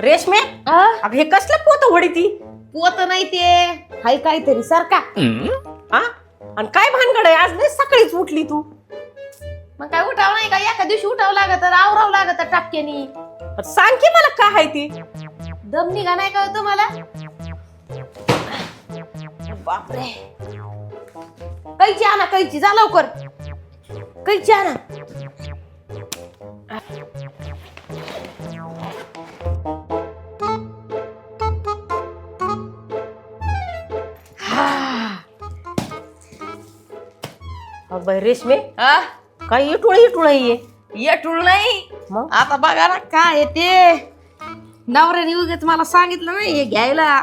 रेशमे? अगं हे कसलं पोत वडी ती? पोत नाही ते. हाय काहीतरी सारखा हा आणि काय भानगड आहे? आज नाही सकाळीच उठली तू. मग काय उठाव नाही का? एका दिवशी उठावं लागत आवरावं लागत टापक्यानी. सांग की मला काय आहे ती? दम निघा नाही का हो तुम्हाला? बापरे. कैची आणा कैची. जा लवकर. कैची आणा. बाई रेशमे. हा? काय इटुळ इटुळ ये येटूळ नाही. मग? आता बघा ना काय आहे ते. नवऱ्याने उगेच मला सांगितलं नाही हे घ्यायला.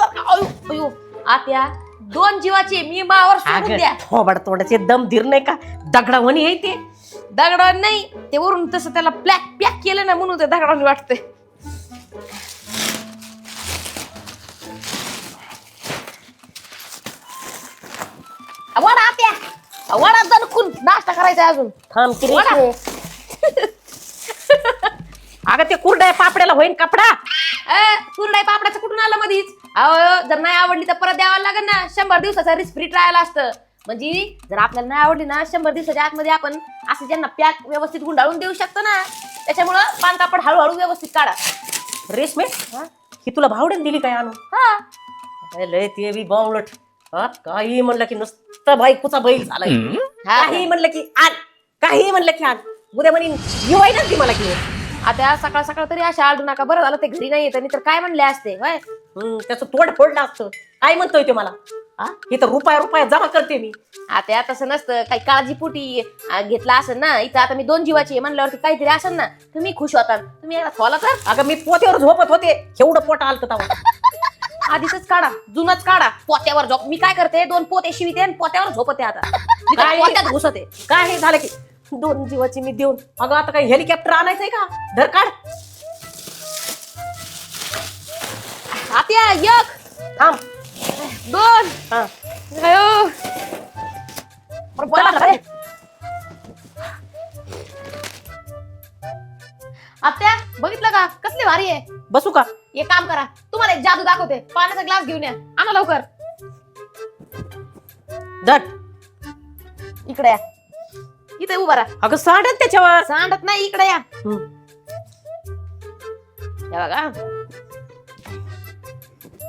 अयो, अयो, आत्या दोन जीवाचे मी मावर सोडून द्या. थोबड तोंडाचे दम धीर नाही का? दगडावणी आहे ते. दगडा नाही ते वरून तसं त्याला प्लॅक पॅक केलं ना म्हणून ते दगडाने वाटतंय. वडा दणकून नाश्ता करायचा अजून. थांब की वडा. रेशमे अगं ते कुरड्या पापड्याला होईन कपडा. ए, कुरडाई पापडाचं कुठून आलं मधीच? अहो जर नाही आवडली तर परत द्यावं लागेल ना. शंभर दिवसाचा रिस्क फ्री ट्रायल असतं. म्हणजे जर आपल्याला नाही आवडली ना शंभर दिवसाच्या आतमध्ये आपण असं ज्यांना पॅक व्यवस्थित गुंडाळून देऊ शकतो ना त्याच्यामुळं पान पापड हळूहळू व्यवस्थित काढा. रेशमे ही? तुला भावड्यान दिली काय आणून? हा. अरे लय ते बी बावलट हा? काही म्हणलं की नुसतं बायकोचा बैल झाला काही म्हणलं की आण. काही म्हणलं की आण. उद्या म्हणीन येवाय ना ती मला की. आता सकाळ सकाळ तरी अशा आळू नका. बरं झालं ते घरी नाही येत. तर काय म्हणले असते? होय? हम्म, त्याचं तोंड फोडलं असतं. काय म्हणतोय ते मला? हा? इथं रुपया रुपया जमा करते मी. आता तसं नसतं. काही काळजीपोटी अं, घेतला असेल ना इथं आता मी दोन जीवाची आहे म्हणल्यावरती काहीतरी असेल ना तुम्ही खुश होता. तुम्ही एकदा तर. अगं मी पोत्यावर झोपत होते. एवढं पोट आलत तेव्हा. आधीच काढा जुनाच काढा. पोत्यावर झोप. मी काय करते? दोन पोते शिविते आणि पोत्यावर झोपते आता. मी काय? पोत्यात घुसते. काय हे झालं की? दोन जीवाची मी देऊन. अगं आता काही हेलिकॉप्टर आणायचंय का? धर काढ. आत्या एक. थांब. दोन. हा. अयो. बरं, बोला ना. आत्या बघितलं का? कसली भारी आहे. बसू का? एक काम करा तुम्हाला एक जादू दाखवते. पाण्याचा ग्लास घेऊन या. आणा लवकर. धर. इकडे या. इथे उभा राहा. अगं सांडत त्याच्यावर. सांडत नाही इकडे या. हम्म. बघा.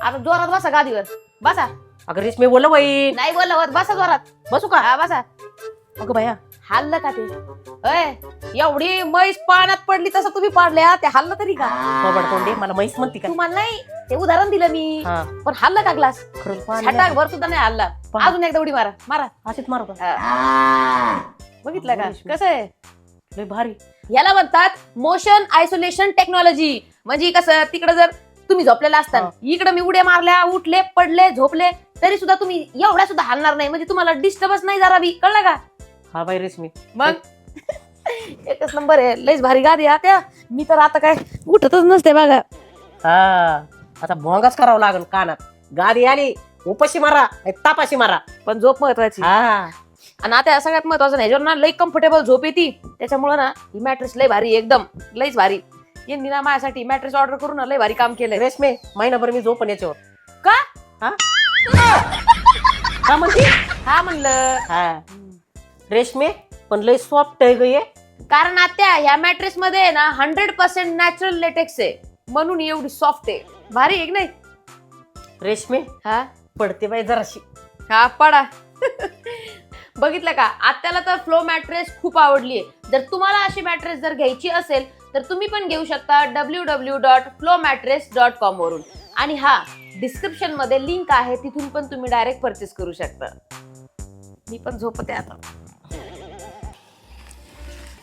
आता जोरात बसा गादीवर. बसा. अगं रेशमी बोल बाई नाही बोलवत बसा जोरात. बसू का? हा बसा. अगं बाया. हल्लं का ते? अय एवढी म्हैस पाण्यात पडली तसं तुम्ही पाडल्या ते हल्लं तरी का? थोबड तोंडे मला म्हैस म्हणती का? तुम्हाला नाही ते उदाहरण दिलं मी. हा. पण हल्लं का ग्लास खरंच छटाक भर सुद्धा नाही हल्ला. पहा. अजून एकदा उडी मारा. मारा. अशीच मारू का. बघितलं का? कसं आहे? लय भारी. याला म्हणतात मोशन आयसोलेशन टेक्नॉलॉजी म्हणजे कसं तिकडे जर तुम्ही झोपलेला असता हा. इकडे मी उड्या मारल्या उठले पडले झोपले तरी सुद्धा तुम्ही एवढ्या सुद्धा हलणार नाही. म्हणजे तुम्हाला डिस्टर्बच नाही जरा बी. कळलं का? हा बाई रेशमी मग? एकच नंबर आहे. लयच भारी गादी आहे त्या. मी तर आता काय उठतच नसते बघा. हा. आता भोंगाच करावं लागल कानात. गाडी आली उपाशी मारा तापाशी मारा. पण झोप महत्वाची. हा. आणि आता सगळ्यात महत्वाचं नाही. ह्याच्यावर ना लई कम्फर्टेबल झोप येते. त्याच्यामुळे ना ही मॅट्रेस लय भारी आहे, एकदम. लईच भारी. यांनी ना माझ्यासाठी मॅट्रेस ऑर्डर करून ना लय भारी काम केलंय. रेशमे महिनाभर मी झोपन याच्यावर. का? हा? का म्हणते? हा म्हणलं. हा. रेशमे पण लय सॉफ्ट आहे ग हे कारण आता ह्या मॅट्रेस मध्ये ना हंड्रेड पर्सेंट नॅचरल लेटेक्स आहे. म्हणून एवढी सॉफ्ट आहे. भारी आहे की नाही? रेशमे हा? पडते बाई जराशी. हा पडा. बघितलं का? आत्याला तर फ्लो मॅट्रेस खूप आवडली आहे. जर तुम्हाला अशी मॅट्रेस जर घ्यायची असेल तर तुम्ही पण घेऊ शकता W W dot Flo mattress dot com वरून. आणि हा डिस्क्रिप्शनमध्ये लिंक आहे तिथून पण तुम्ही डायरेक्ट परचेस करू शकता. मी पण झोपते आता.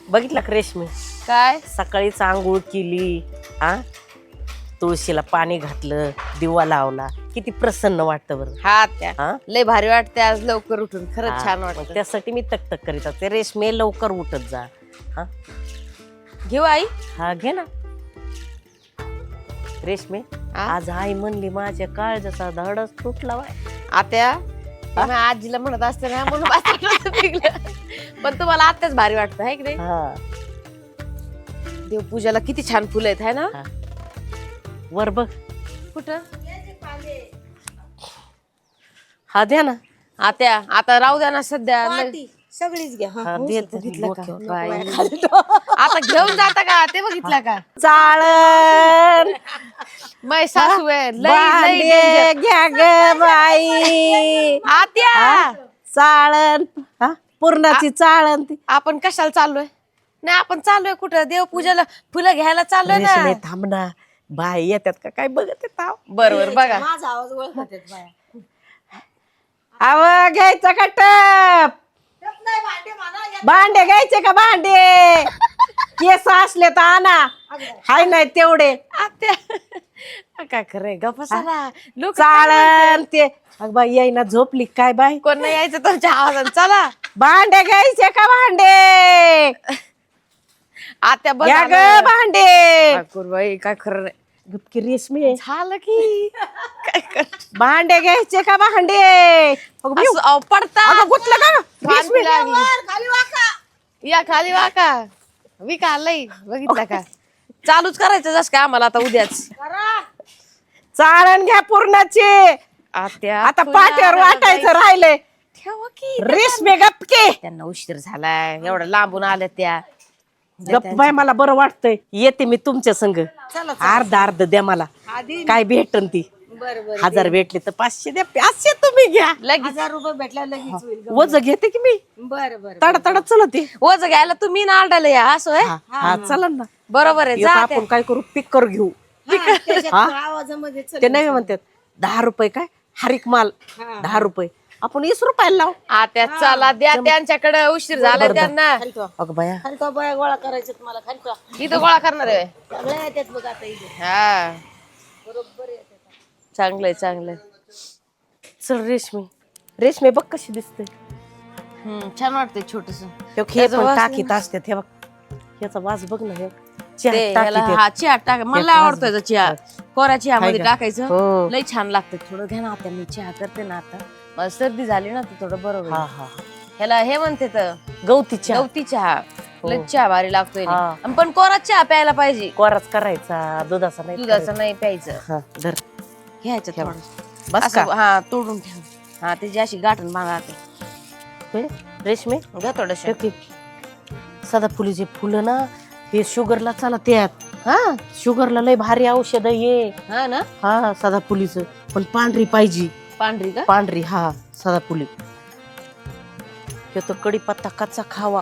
बघितलं का रेशमी? काय? सकाळीच आंघोळ केली हा तुळशीला पाणी घातलं दिवा लावला. किती प्रसन्न वाटतं बरं. हा त्या. हा लय भारी वाटते आज लवकर उठून. खरंच छान मग वाटतं त्यासाठी मी तकतक करीत असते. रेशमे लवकर उठत जा. हा? घेऊ आई? हा घे ना. रेशमे हा? आज आई म्हणली माझ्या काळजाचा धडच तुटला बाय आत्या तुम्ही आजीला म्हणत असते ना म्हणून. पण तुम्हाला आत्याच भारी वाटतं आहे की नाही? हा. देवपूजाला किती छान फुलं आहेत है ना? हा. वर बघ. कुठं? हा द्या ना. आत्या आता राहू द्या ना सध्या. लग- सगळीच घ्या. हा बघितलं का? बाई. आता घेऊन जाता का? ते बघितलं का? चाळण. मै सासू आहे लई लई भांडे घ्या ग बाई. आत्या! चाळण. हा? पूर्णाची चाळण ती. आपण कशाला चाललोय? नाही आपण चाललोय कुठं? देवपूजेला फुलं घ्यायला चाललोय रेशमे ना. थांब ना. बाई येतात का? काय बघत येत बरोबर बघा. माझा आवाज ओळखत आहेत बाया. आव घ्यायचं का टप? भांडे घ्यायचे का भांडे? केस असले तर आणा. हाय नाही तेवढे. आत्या काय खरंय गपसाला लोक चाळण ते. अग बाई येईना झोपली. काय बाई? कोण नाही यायचं तुमच्या आवाजात चला. भांडे घ्यायचे का भांडे? आत्या बघ घ्या ग आलं. भांडे. ठाकूर बाई काय खरं नाही. गुपकी रेशमी झालं की. काय कर भांडे घ्यायचे का भांडे? अगं बाई, असं, अहो, पडता. अगं गुतलं का? लागली. या खाली वाका. लई बघितलं का? चालूच करायचं जस काय आम्हाला आता उद्याच. चाळण घ्या पूर्णाचे. आत्या आता तुला पाट्यावर वाटायचं जायचं. ठेवा की रेशमी गपके. त्यांना उशीर झालाय. एवढं लांबून आल्या त्या. गप बाय मला बरं वाटतंय. येते मी तुमच्या संग. अर्ध अर्ध द्या मला. काय भेटन ती? बरं बरं हजार भेटले तर पाचशे द्या. पाचशे तुम्ही घ्या. लगेच. हजार रुपये भेटल्या लगेच होईल वज घेते की मी? बरं बरं तडा तडा चलते ओझ घ्यायला तुम्ही ना आरडायला या असं होय? हा हा, चला ना. बरोबर आहे जा आपण काय करू? पिकर घेऊ. हा, त्याच्यात आवाजामध्ये चल ते नाही म्हणतात दहा रुपये काय? हरिक माल. दहा रुपये. आपण वीस रुपयाला लाव. आत्या चला द्या त्यांच्याकडे उशीर झालाय त्यांना. खाली तो अगं बाया. खाली तो बया गोळा करायचे तुम्हाला खाली इथं गोळा करणार आहे. सगळ्या येतात बघ आता इथे. हा. चांगलंय चांगलंय चल रेशमी. रेशमी बघ कशी दिसते. हम्म छान वाटतंय छोटस. हे त्याचा पण वास टाकीत असतात हे बघ. याचा वास बघ ना हे चहा टाकीत हे. हा टाक. मला आवडतो याचा चहा. कोरा चहा मध्ये का? टाकायचं. हो. लई छान लागतं. थोडं घ्या ना आता मी चहा करते ना आता. मला सर्दी झाली ना तर थोडं बरं हा होईल हा. ह्याला हे म्हणते तर गवती चहा. गवती चहा. लई चहा भारी लागतोय हा. आणि पण कोरा चहा प्यायला पाहिजे. कोराच करायचा दुधाचा नाही दुधाचं नाही प्यायचं. करायचा. हा धर. घ्यायचं ठेवा. थोडं. बस असं हा तोडून ठेव. हा त्याची अशी गाठण बांधा आता. रेशमी? घ्या थोडस. हे की, सदाफुलीचे फुलं ना हे शुगरला चाला त्यात. हा? शुगरला लय भारी औषध ये. हा ना? हा सदाफुलीच पण पांढरी पाहिजे. पांढरी का? पांढरी हा सदाफुली तर कडीपत्ता कच्चा खावा.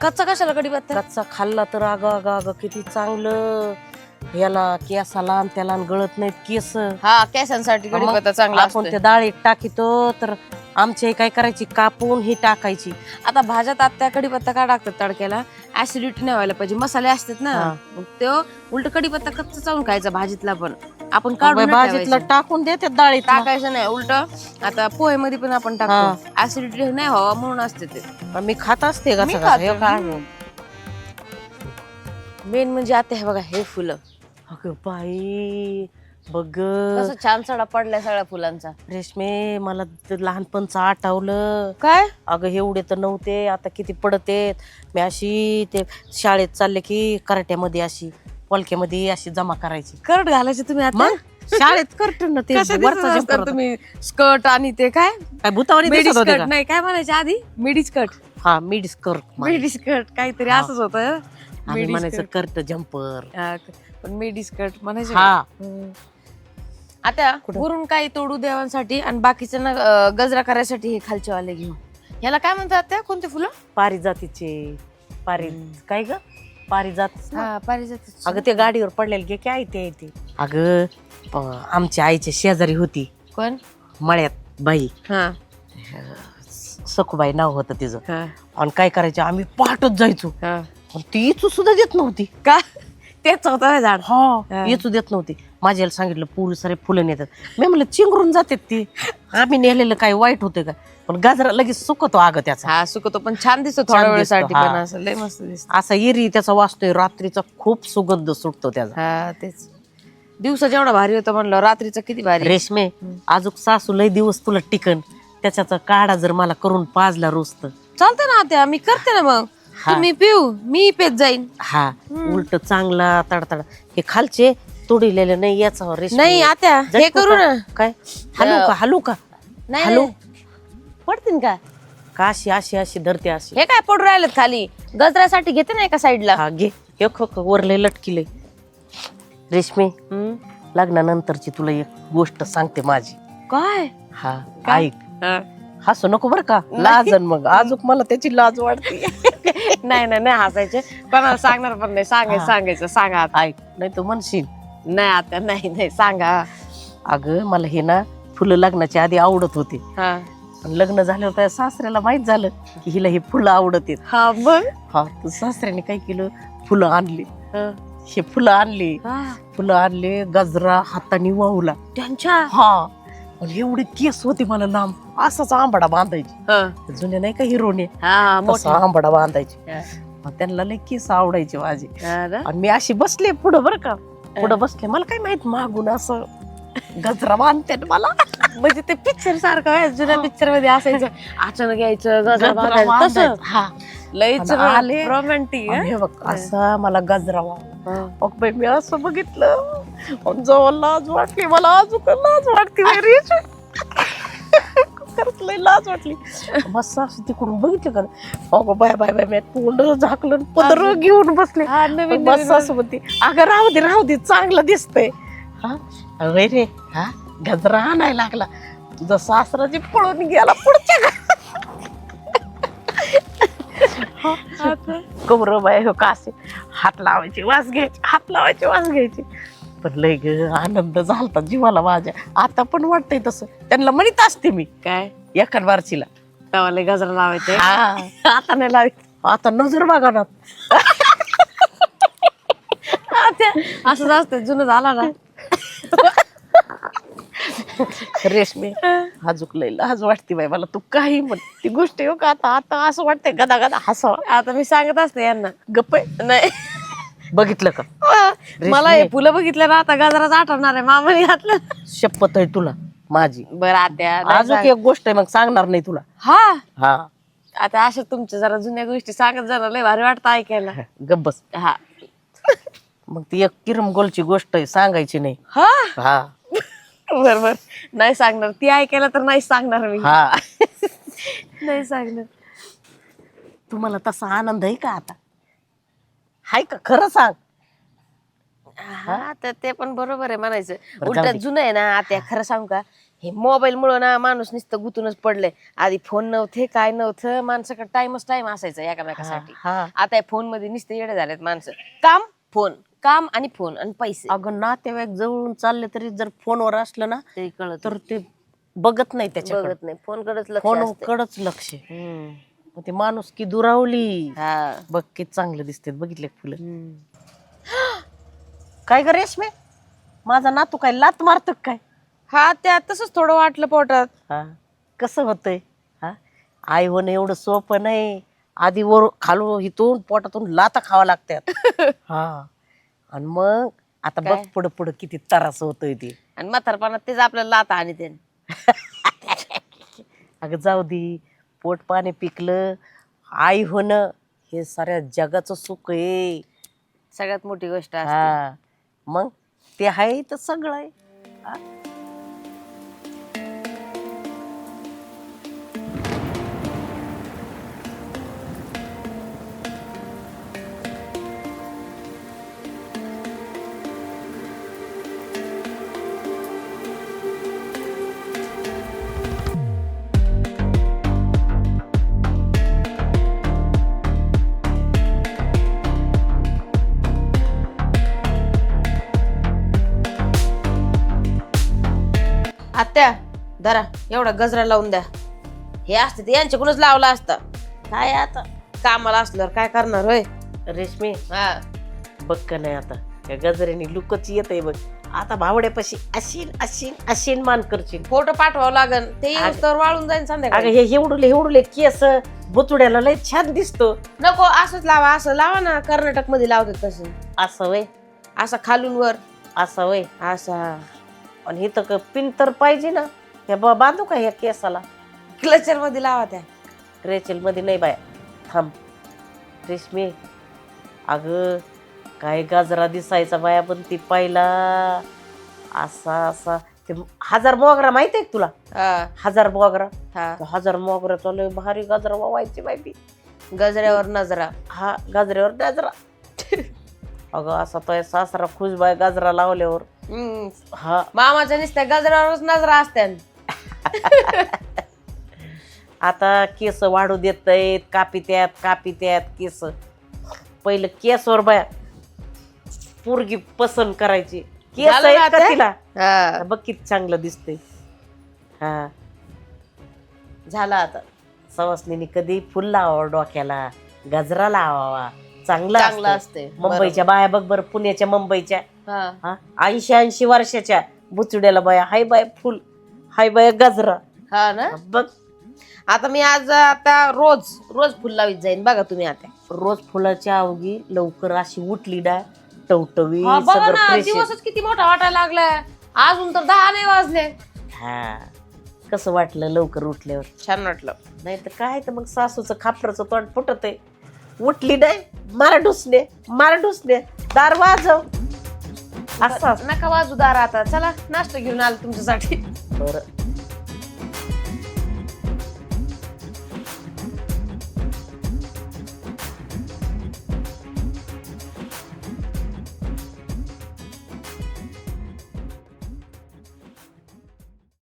कच्चा कशाला कडीपत्ता कच्चा खाल्ला तर अग अग अग किती चांगलं. याला केसाला आणि त्याला आणि गळत नाहीत केस. हा केसांसाठी कडीपत्ता चांगला आपण असतोय. त्या डाळीत टाकीतो तर आमच्या काय करायची? कापून ही टाकायची. आता भाज्यात आत्या कडीपत्ता का टाकतात तडक्याला? ऍसिडिटी नाही व्हायला पाहिजे. मसाले असतात ना. हा. मग तो उलट कडीपत्ता कच्चा चावून खायचा भाजीतला पण. आपण काढून नाही भाजीतलं ठेवायचं. टाकून देते डाळीत टाकायचं नाही उलट. आता पोहे मध्ये पण आपण टाकतो. ऍसिडिटी नाही व्हावा म्हणून असते ते. मी खात असते का मी सगळं? खाते. हे काय? मेन म्हणजे आता हे बघा हे फुलं. अगं बाई बघ. कसं छान सडा पडलाय सगळ्या फुलांचा. रेशमे मला ते लहानपणचं आठवलं. काय? अगं एवढे तर नव्हते आता किती पडतेत. मी अशी ते शाळेत चालले की कराट्यामध्ये अशी. पोलक्यामध्ये अशी जमा करायची. करट घालायचे तुम्ही आता? मग? शाळेत करतो ना ते वरचा होता. तुम्ही? स्कर्ट आणि ते काय? काय भूतावानी मिडी दिसत होते स्कर्ट का? नाही काय म्हणायचे आधी? मिडी स्कर्ट हा मिड स्कर्ट मिडी स्कर्ट काहीतरी हा. असंच होत आम्ही म्हणायचं करत जम्पर पण मिडी स्कर्ट म्हणायचे हा. हम्म. आता वरून काही तोडू देवांसाठी आणि बाकीचं ना अं, गजरा करायसाठी हे खालचे वाले घेऊ ह्याला काय म्हणतात त्या? कोणते फुलं? पारिजातीचे. पारि काय ग? पारिजात हा पारिजात अगं ते गाडीवर पडलेले घे काय ते ते? अगं आमच्या आईच्या शेजारी होती. कोण? मळ्यात बाई. हा. सखूबाई नाव होतं तिचं. हा. आणि काय करायचं आम्ही पहाटच जायचो. हा. पण ती इचू सुद्धा देत नव्हती. का? तेच होतं झाड. हा हा. इचू देत नव्हती. माझ्याला सांगितलं पुरी सारे फुलं नेतात. मी म्हणलं चिंगरून जातात ती. आम्ही नेलेलं काय वाईट होतं का? पण गाजरा लगेच सुकतो अगं त्याचा. हा सुकतो पण छान दिसतो थोड्या दिसतो, वेळेसाठी हा. पण असं लय मस्त दिसत. असा इरी त्याचा वाचतोय रात्रीचा खूप सुगंध सुटतो त्याचा. हा तेच. दिवसा जेवढा भारी होतं म्हणलं रात्रीचं किती भारी. रेशमे अजूक सासू लय दिवस तुला टिकन त्याच्याचा काढा जर मला करून पाजला रोज तर चालतं ना त्या मी करते ना मग. तुम्ही पिऊ मी पेत जाईन. हा उलट चांगला तडतड. हे खालचे तुडिलेलं नाही याचा रेशमी. नाही आत्या हे करू का? ना. काय? हलू का हलू का? नाही हॅलो? नाही. पडतील का? का अशी अशी अशी धरते अशी? हे काय पडू राहिलेत खाली? गजरासाठी घेते ना एका साईडला? हा घे. हे खो खो वरले लटकिले. रेशमी लग्नानंतरची तुला एक गोष्ट सांगते माझी. काय? हा ऐक. हसू नको बर का? लाजन मग. अजून मला त्याची लाज वाटते नाही नाही नाही हसायचे. कोणाला सांगणार पण नाही. सांगायचं हा. सांगायचं. सांगा आता. ऐक. नाही तू म्हणशील. नाही आता. नाही नाही. सांगा. अगं मला हे ना फुलं लग्नाच्या आधी आवडत होते. हा. पण लग्न झाल्यावर त्या सासऱ्याला माहीत झालं की हिला हे फुलं आवडत आहेत. हा मग? हा तर सासऱ्याने काय केलं? फुलं आणली. हा. फुलं आणली. हा. फुलं आणले गजरा हाताने वाहूला. त्यांच्या? हा. आणि एवढे केस होते मला लांब. असाच आंबाडा बांधायची. हा. जुने नाही का हिरोने? हा तसा आंबाडा बांधायची. हा. मग त्यांना लय केस आवडायचे माझे. हा ना? आणि मी अशी बसले पुढं बरं का. पुढं बसले मला काय माहीत मागून असं गजरा बांधते ना मला. म्हणजे ते पिक्चर सारखं जुन्या पिक्चरमध्ये असायचं. अचानक यायचं गजरा बांधायचं तसं. हा. लईच आले. रोमॅन्टिक आणि हे बघ असा मला गजरा वाहला मग बाई मी असं बघितलं. आणि जवळ लाज वाटली मला अजून लाज वाटते बाई रे. खरंच लय लाज वाटली. मस्त असं तिकडून बघितलं का? अगं बाय बाय बाय मी तोंड झाकलं आणि पदर घेऊन बसले. हा नवीन बस नवीन असं म्हणते अगं राहू दे राहू दे चांगलं दिसतंय. हा. अगं रे हा? गजरा आणायला लागला. तुझा सासरा जे पळून गेला पुढच्या कमर बाय हो कासे हात लावायचे वास घ्यायचे हात लावायचे वास घ्यायचे. पण लय ग आनंद झालता जीवाला माझ्या. आता पण वाटतंय तसं. त्यांना म्हणत असते मी. काय? एखाद बारचीला तवाले गजरा लावायचे? हा. आता नाही लावायचे. आता नजर बघा ना. असंच असतं जुनं झाला ना. रेशमी. हाजूक लय लाज वाटते बाई मला. तू काही म्हण ती गोष्ट येऊ का? आता आता असं वाटतंय गदा गदा हसावं आता मी सांगत असते यांना गप्प आहे. नाही. बघितलं का? मला हे फुलं बघितलं ना आता गजराच आठवणार आहे मामाने घातलं. शपथ आहे तुला माझी. बरं आत्या नाही अजून सांग- एक गोष्ट आहे मग सांगणार नाही तुला. हा? हा. आता अशा तुमच्या जरा जुन्या गोष्टी सांगत जरा लय भारी वाटतं ऐकायला. गब्बस हा. मग ती एक किरमगोलची गोष्ट आहे सांगायची नाही. हा? हा. बर बर नाही सांगणार. ती ऐकायला तर नाही सांगणार मी. हा. नाही सांगणार. तुम्हाला तसा आनंद आहे का आता? हाय का? खरं सांग. हा तर ते पण बरोबर आहे म्हणायचं. बरं, उलट दे. जुनं आहे ना आता खरं सांगू का? हे मोबाईल मुळे ना माणूस नुसतं गुतूनच पडलंय. आधी फोन नव्हते काय नव्हतं माणसाकडे टाइमच टाइम असायचा एकामेकासाठी. हा. आता फोनमध्ये नुसते येडे झालेत माणसं. काम फोन काम आणि फोन आणि पैसे. अगं नातेवाईक जवळून चालले तरी जर फोनवर असलं ना ते कळत तर ते बघत नाही त्याच्याकडे. बघत नाही. फोन कडेच लक्ष फोन असते. कडच लक्ष आहे. हम्म. मग ते माणूस की दुरावली. हा. बघ किती चांगलं दिसते बघितले का फुलं? हम्म. काय ग रेशमे? माझा नातू काय लात मारतो काय? हा त्या तसंच थोडं वाटलं पोटात. हा. कसं होतंय? हा? आई होणं एवढं सोपं नाही. आधी वर खालू इथून पोटातून लाता खावा लागतात. हा. आणि मग आता बघ काय? पुढं पुढं किती त्रास होतोय ते. आणि म्हातारपणात तेच आपल्याला लाता आणि ते अगं जाऊ दे पोट पाणी पिकलं आई होणं हे साऱ्या जगाचं सुख आहे. सगळ्यात मोठी गोष्ट असते. हा. मग ते आहे तर सगळं आहे. हा? आत्या धरा एवढा गजरा लावून द्या. हे असते ते यांच्याकडूनच लावला असता. काय आता? कामाला असल्यावर काय करणार होय? रेशमी हा. बघ का नाही आता. या गजऱ्याने लुकच येत आहे बघ. आता भावड्यापाशी अशीन अशीन अशीन मान करशील फोटो पाठवावं लागन. ते तर वाळून जाईन अगं संध्याकाळी हे एवढले एवढले केस बुचुड्याला लय छान दिसतो. नको असंच लावा असं लावा ना. कर्नाटकमध्ये लावतात तसं. असं वय? असं खालून वर. असं वय? असा. आणि इथं पिन तर पाहिजे ना. हे बा बांधू का ह्या केसाला? क्लचरमध्ये लावा त्या. रेचलमध्ये नाही बाय. थांब. रेशमी. अगं काय गाजरा दिसायचा बाया पण ती पहिला. असा असा. ते हजार मोगरा माहिती आहे तुला? हा. हजार मोगरा. हा. तो हजार मोगरा चालू भारी गाजरा वावायची माहिती गजऱ्यावर नजरा. हा गाजऱ्यावर गाजरा अगं असा तो सासरा खुश बाय गाजरा लावल्यावर हम्म. हा. मामाच्या नुसत्या गजऱ्यावरच नजरा असत्या आता केस वाढू देत आहेत कापित्यात कापित्यात केस. पहिलं केसवर बाया पोरगी पसंत करायची. केस झालं आहेत का का ते? तिला? हा. बघ किती चांगलं दिसतंय. हा. झाला आता. सवासनीने कधी फुल लावावं डोक्याला गजरा लावावा. चांगला चांगलं असतं. असते मुंबईच्या बाया बघ बरं पुण्याच्या मुंबईच्या. हा. ऐंशी ऐंशी वर्षाच्या बुचड्याला बाया हाय बाय फुल हाय बाय गजरा. हा ना? बघ. आता मी आज आता रोज रोज फुल लावीत जाईन बघा तुम्ही आता. रोज फुलाच्या अवघी लवकर अशी उठली ना टवटवी हा, बघा सगळं ना फ्रेश दिवसच किती मोठा वाटायला लागलाय अजून तर दहा नाही वाजले. हा. कसं वाटलं लवकर उठल्यावर? छान वाटलं. नाही तर काय तर मग सासूचं खापराचं तोंड फुटत आहे उठली नाही मारा डुसणे मारा डुसणे दार वाजव. असं. नका वाजू दारा आता चला नाश्ता घेऊन आलो तुमच्यासाठी. बरं.